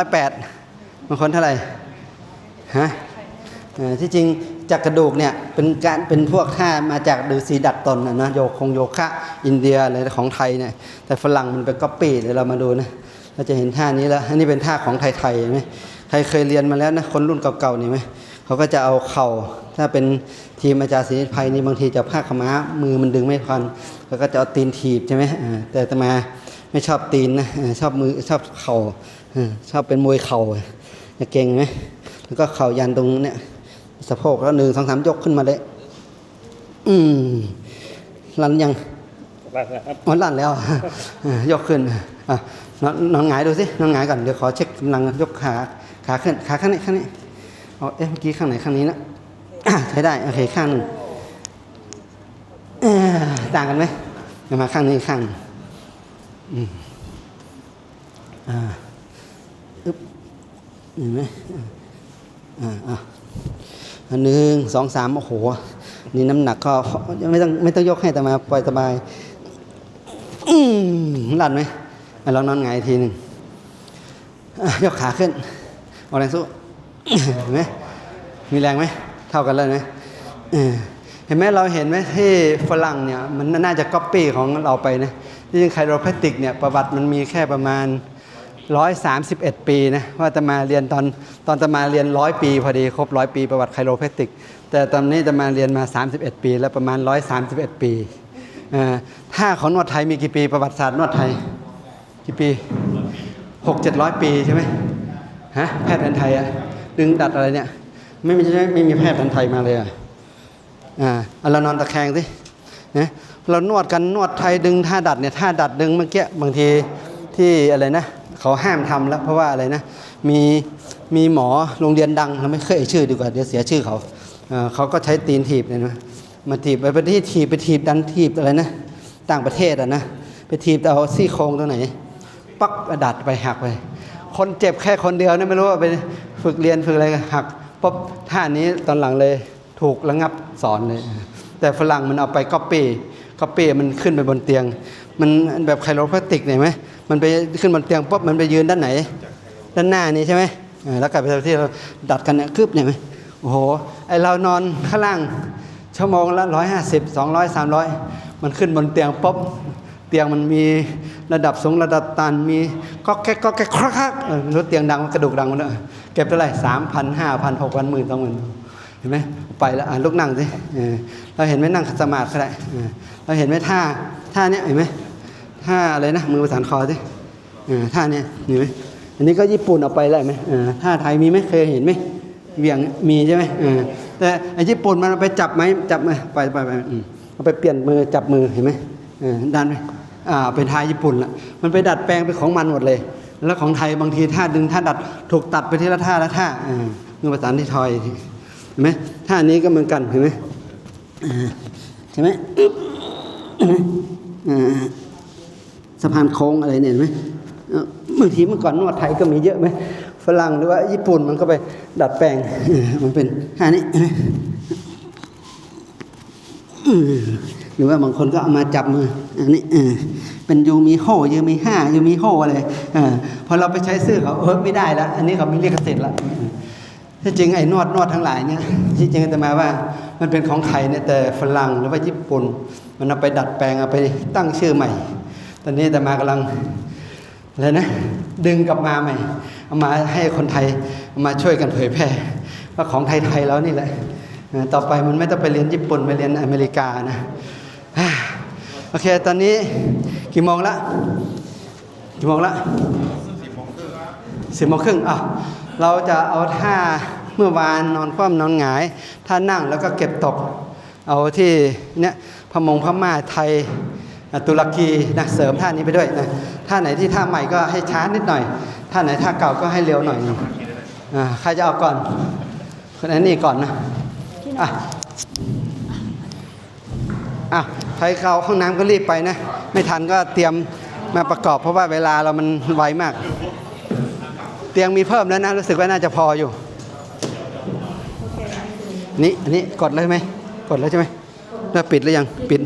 ร้อยแปดบางคนเท่าไหร่ฮะที่จริงจากกระดูกเนี่ยเป็นการเป็นพวกท่ามาจากฤาษีดัดตนนะนะโยคงโยคะอินเดียอะไรของไทยเนี่ยแต่ฝรั่งมันเป็นก๊อปปี้เดี๋ยวเรามาดูนะเราจะเห็นท่านี้แล้วอันนี้เป็นท่าของไทยๆเห็นไหมใครเคยเรียนมาแล้วนะคนรุ่นเก่าๆนี่ไหมเขาก็จะเอาเข่าถ้าเป็นทีมอาจารย์ศรีนิภัยนี่บางทีจะผ้าขม้ามือมันดึงไม่พันเขาก็จะเอาตีนถีบใช่ไหมแต่ตมา ไม่ชอบตีนนะอ่าชอบมือชอบเข่าอ่าชอบเป็นมวยเข่าจะเก่งไหมแล้วก็เข่ายันตรงเนี้ยสะโพกแล้วหนึ่งสองสามยกขึ้นมาเลย อืมลันยังบ้างนะครับอ๋อลั่นแล้วอ่ายกขึ้นอะนอนนอนหงายดูสินอนหงายก่อนเดี๋ยวขอเช็คกำลังยกขาขาขึ้นขาข้างนี้ข้างนี้เอาเอ๊ะเมื่อกี้ข้างไหนข้างนี้นะอะใช้ได้โอเคข้างหนึ่งเอ่อต่างกันไหมเดี๋ยวมาข้างนี้อีกข้างหนึ่ง อืมอ่าอึ๊บเห็นไหมอ่าอ่าอันหนึ่งสองสามโอ้โห นี่น้ำหนักก็ไม่ต้องไม่ต้องยกให้แต่มาปล่อยสบายอืมลั่นไหมลองนอนหงายทีหนึ่งยกขาขึ้นเอาแรงสู้เห็นไหมมีแรงไหม เท่ากันเลยไหม เห็นไหมเราเห็นไหมที่ฝรั่งเนี่ยมันน่าจะก๊อปปี้ของเราไปนะที่จริงไคโรแพคติกเนี่ยประวัติมันมีแค่ประมาณ 131 ปีนะว่าจะมาเรียนตอนตอนจะมาเรียนร้อยปีพอดีครบร้อยปีประวัติไคโรแพคติก แต่ตอนนี้จะมาเรียนมา 31 ปี แล้วประมาณ 131 ปีเอ่อถ้าของนวดไทยมีกี่ปีประวัติศาสตร์นวดไทยกี่ปีหกเจ็ดร้อยปีใช่ไหมฮะแพทย์แผนไทยอะดึงดัดอะไรเนี่ยไม่มีไมไม่มีแพทย์แผนไทยมาเลยอะ อ่าเรานอนตะแคงสินะเรานวดกันนวดไทยดึงท่าดัดเนี่ยท่าดัดดึงเมื่อกี้บางทีที่อะไรนะเขาห้ามทำแล้วเพราะว่าอะไรนะมีมีหมอโรงเรียนดังเราไม่เคยเอ่ยชื่อดีกว่าเดี๋ยวเสียชื่อเขาเขาก็ใช้ตีนถีบเนี่ยนะมาถีบไปไปที่ถีบไปถีบดันถีบอะไรนะต่างประเทศอะนะไปถีบเอาซี่โครงตรงไหน ปักดัดไปหักไป คนเจ็บแค่คนเดียวนะไม่รู้ว่าไปฝึกเรียนฝึกอะไรหักปุ๊บท่านี้ตอนหลังเลย ถูกระงับสอนเลย แต่ฝรั่งมันเอาไปก๊อปปี้ก๊อปปี้มันขึ้นไปบนเตียง มันแบบไคโรแพคติกเนี่ยไหมมันไปขึ้นบนเตียงปุ๊บมันไปยืนด้านไหน ด้านหน้านี้ใช่ไหมแล้วกลับไปที่เราดัดกันเนี่ยคืบเนี่ยไหมโอ้โหไอเรานอนข้างล่างชั่วโมงละร้อยห้าสิบสองร้อยสามร้อยมันขึ้นบนเตียงปุ๊บเตียงมันมีระดับสูงระดับตันมีก็แก๊กก็แก๊กครักครักรู้เตียงดังกระดูกดังมันเนอะเก็บเท่าไหร่สามพันห้าพันหกพันหมื่นสองหมื่น เห็นไหมไปแล้วลุกนั่งสิเราเห็นไหมนั่งขัดสมาธิก็ได้เราเห็นไหมท่าท่าเนี้ยเห็นไหมท่าอะไรนะมือประสานคอสิท่าเนี้ยเห็นไหมอันนี้ก็ญี่ปุ่นเอาไปแล้วไหมท่าไทยมีไหมเคยเห็นไหมเวียงมีใช่ไหมแต่ไอ้ญี่ปุ่นมันเอาไปจับไหมจับไหมไปไปไปเอาไปเปลี่ยนมือจับมือเห็นไหมดันไหมอ่าเป็นทายญี่ปุ่นละมันไปดัดแปลงไปนของมันหมดเลย แล้วของไทยบางทีท่าดึงท่าดัดถูกตัดไปทีละท่าละท่ามือประสานที่ทอย ห็นไหมท่านี้ก็เหมือนกันเห็นไหมใช่ไหมสะพานโค้งอะไรเนี่ยเห็นไหมเอ่อบางทีเมื่อก่อนนวดไทยก็มีเยอะไหมฝรั่งหรือว่าญี่ปุ่นมันก็ไปดัดแปลงมันเป็นท่านี้หรือว่าบางคนก็เอามาจับมืออันนี้เป็นยูมีโฮยูมีห้ายูมีโฮอะไรพอเราไปใช้ซื้อเขาเออไม่ได้แล้วอันนี้เขาม่เรียกเกษตรละ ที่จริงไอ้นวดนวดทั้งหลายเนี่ยที่จริงจะมาว่ามันเป็นของไทยเนี่ยแต่ฝรั่งหรือว่าญี่ปุ่น มันเอาไปดัดแปลงเอาไปตั้งชื่อใหม่ ตอนนี้แต่มากำลังอะไรนะดึงกลับมาใหม่เอามาให้คนไทยามาช่วยกันเผยแพร่ว่าของไทยๆแล้วนี่แหละต่อไปมันไม่ต้องไปเรียนญี่ปุ่นไปเรียนอเมริกานะโอเค ตอนนี้กี่โมงละกี่โมงละสิบโมงครึ่งอะ เราจะเอาท่าเมื่อวานนอนคว่ำนอนหงายท่านั่งแล้วก็เก็บตก เอาที่เนี่ยพมงพม่าไทยตุรกีนะเสริมท่านี้ไปด้วยนะท่าไหนที่ท่าใหม่ก็ให้ช้านิดหน่อย ท่าไหนท่าเก่าก็ให้เร็วหน่อยนึงอ่าใครจะเอาก่อนคนนั้นนี่ก่อนนะอะอะใครเข้าห้องน้ำก็รีบไปนะ ไม่ทันก็เตรียมมาประกอบเพราะว่าเวลาเรามันไวมาก ตียงมีเพิ่มแล้วนะรู้สึกว่าน่าจะพออยู่นี่อันนี้กดเลยไหมกดแล้วใช่ไหมแล้วปิดหรือยังปิด